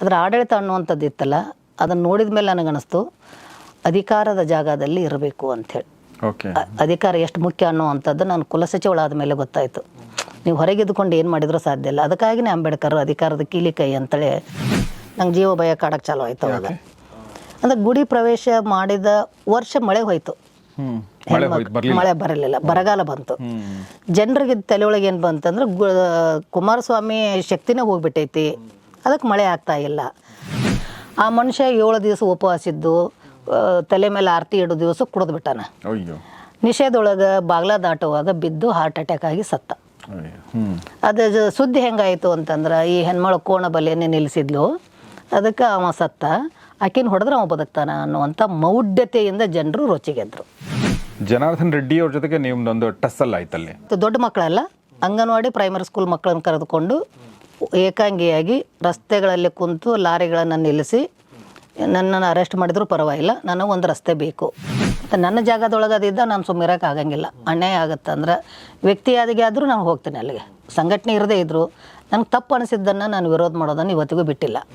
ಅದರ ಆಡಳಿತ ಅನ್ನುವಂಥದ್ದು ಇತ್ತಲ್ಲ ಅದನ್ನು ನೋಡಿದ ಮೇಲೆ ನನಗನ್ನಿಸ್ತು ಅಧಿಕಾರದ ಜಾಗದಲ್ಲಿ ಇರಬೇಕು ಅಂಥೇಳಿ. ಅಧಿಕಾರ ಎಷ್ಟು ಮುಖ್ಯ ಅನ್ನುವಂಥದ್ದು ನಾನು ಕುಲಸಚಿವಳಾದ ಮೇಲೆ ಗೊತ್ತಾಯಿತು. ನೀವು ಹೊರಗಿದ್ದುಕೊಂಡು ಏನು ಮಾಡಿದರೂ ಸಾಧ್ಯ ಇಲ್ಲ. ಅದಕ್ಕಾಗಿನೇ ಅಂಬೇಡ್ಕರ್ ಅಧಿಕಾರದ ಕೀಲಿ ಕೈ ಅಂತೇಳಿ ನಂಗೆ ಜೀವ ಭಯ ಕಾಡಕ್ಕೆ ಚಾಲು ಆಯ್ತು ಅವಾಗ. ಅಂದ್ರೆ ಗುಡಿ ಪ್ರವೇಶ ಮಾಡಿದ ವರ್ಷ ಮಳೆ ಹೋಯ್ತು. ಮಳೆ ಬರ್ಲಿಲ್ಲ. ಬರಗಾಲ ಬಂತು. ಜನರಿಗೆ ತಲೆ ಒಳಗೆ ಏನು ಬಂತಂದ್ರೆ ಕುಮಾರಸ್ವಾಮಿ ಶಕ್ತಿನೇ ಹೋಗ್ಬಿಟ್ಟೈತಿ. ಅದಕ್ಕೆ ಮಳೆ ಆಗ್ತಾ ಇಲ್ಲ. ಆ ಮನುಷ್ಯ ಏಳು ದಿವಸ ಉಪವಾಸ ಇದ್ದು ತಲೆ ಮೇಲೆ ಆರತಿ ಇಡೋ ದಿವಸ ಕುಡಿದು ಬಿಟ್ಟಾನ. ನಿಷೇಧೊಳಗೆ ಬಾಗ್ಲ ದಾಟುವಾಗ ಬಿದ್ದು ಹಾರ್ಟ್ ಅಟ್ಯಾಕ್ ಆಗಿ ಸತ್ತ. ಅದ ಸುದ್ದಿ ಹೆಂಗಾಯಿತು ಅಂತಂದ್ರೆ ಈ ಹೆಣ್ಮಳು ಕೋಣ ಬಲೆಯನ್ನೇ ನಿಲ್ಲಿಸಿದ್ಲು ಅದಕ್ಕೆ ಅವ ಸತ್ತ. ಆಕಿನ ಹೊಡೆದ್ರೆ ಅವ ಬದುಕ್ತಾನ ಅನ್ನುವಂಥ ಮೌಢ್ಯತೆಯಿಂದ ಜನರು ರೊಚ್ಚಿಗೆದ್ರು. ಜನಾರ್ದನ್ ರೆಡ್ಡಿ ಅವ್ರ ಜೊತೆಗೆ ನಿಮ್ದೊಂದು ಟಸ್ಸಲ್ ಆಯ್ತಲ್ಲಿ ದೊಡ್ಡ ಮಕ್ಕಳಲ್ಲ ಅಂಗನವಾಡಿ ಪ್ರೈಮರಿ ಸ್ಕೂಲ್ ಮಕ್ಕಳನ್ನು ಕರೆದುಕೊಂಡು ಏಕಾಂಗಿಯಾಗಿ ರಸ್ತೆಗಳಲ್ಲಿ ಕುಂತು ಲಾರಿಗಳನ್ನು ನಿಲ್ಲಿಸಿ ನನ್ನನ್ನು ಅರೆಸ್ಟ್ ಮಾಡಿದರೂ ಪರವಾಗಿಲ್ಲ, ನನಗೆ ಒಂದು ರಸ್ತೆ ಬೇಕು. ನನ್ನ ಜಾಗದೊಳಗೆ ಅದಿದ್ದ ನಾನು ಸುಮ್ಮಿರಕ್ಕೆ ಆಗಂಗಿಲ್ಲ. ಅನ್ಯಾಯ ಆಗುತ್ತೆ ಅಂದ್ರೆ ವ್ಯಕ್ತಿಯಾದಿಗೆ ಆದರೂ ನಾನು ಹೋಗ್ತೀನಿ ಅಲ್ಲಿಗೆ. ಸಂಘಟನೆ ಇರದೇ ಇದ್ದರೂ ನನಗೆ ತಪ್ಪು ಅನಿಸಿದ್ದನ್ನು ನಾನು ವಿರೋಧ ಮಾಡೋದನ್ನು ಇವತ್ತಿಗೂ ಬಿಟ್ಟಿಲ್ಲ.